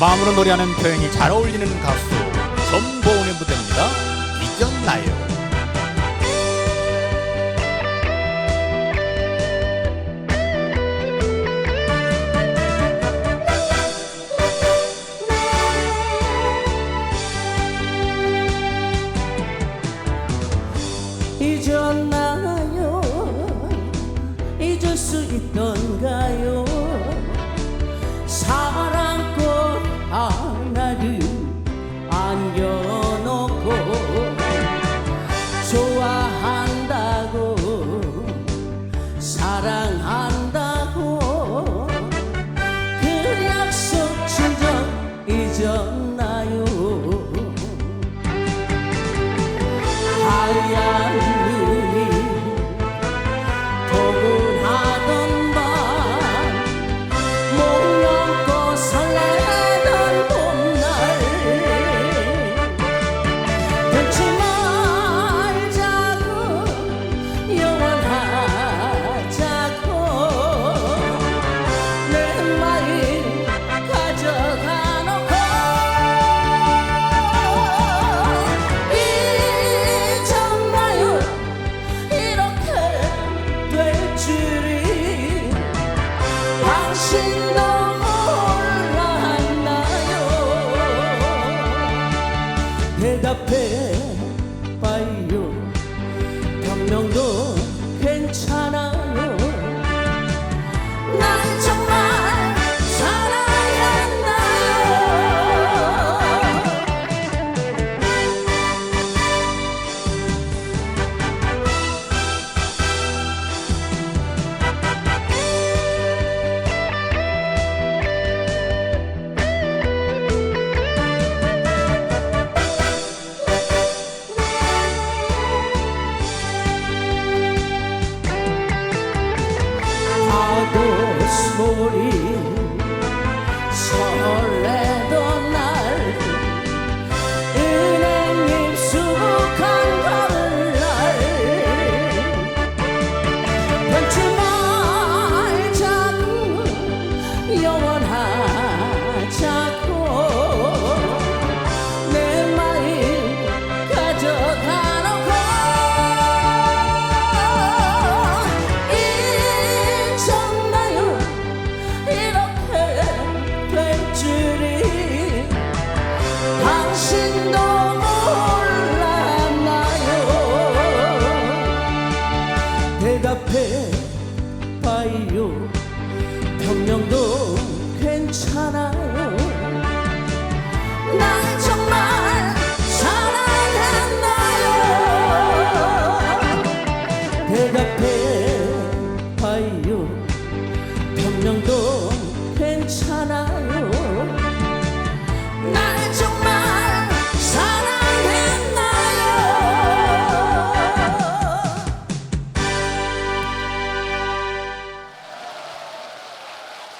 마음으로 노래하는 표현이 잘 어울리는 가수 전보은의 무대입니다. 잊었나요? 있던가요 사랑 heart. 대답해 봐요. 변명도 괜찮아 파도 봐요. 변명도 괜찮아요. 날 정말 사랑했나요. 대답해 봐요. 변명도 괜찮아요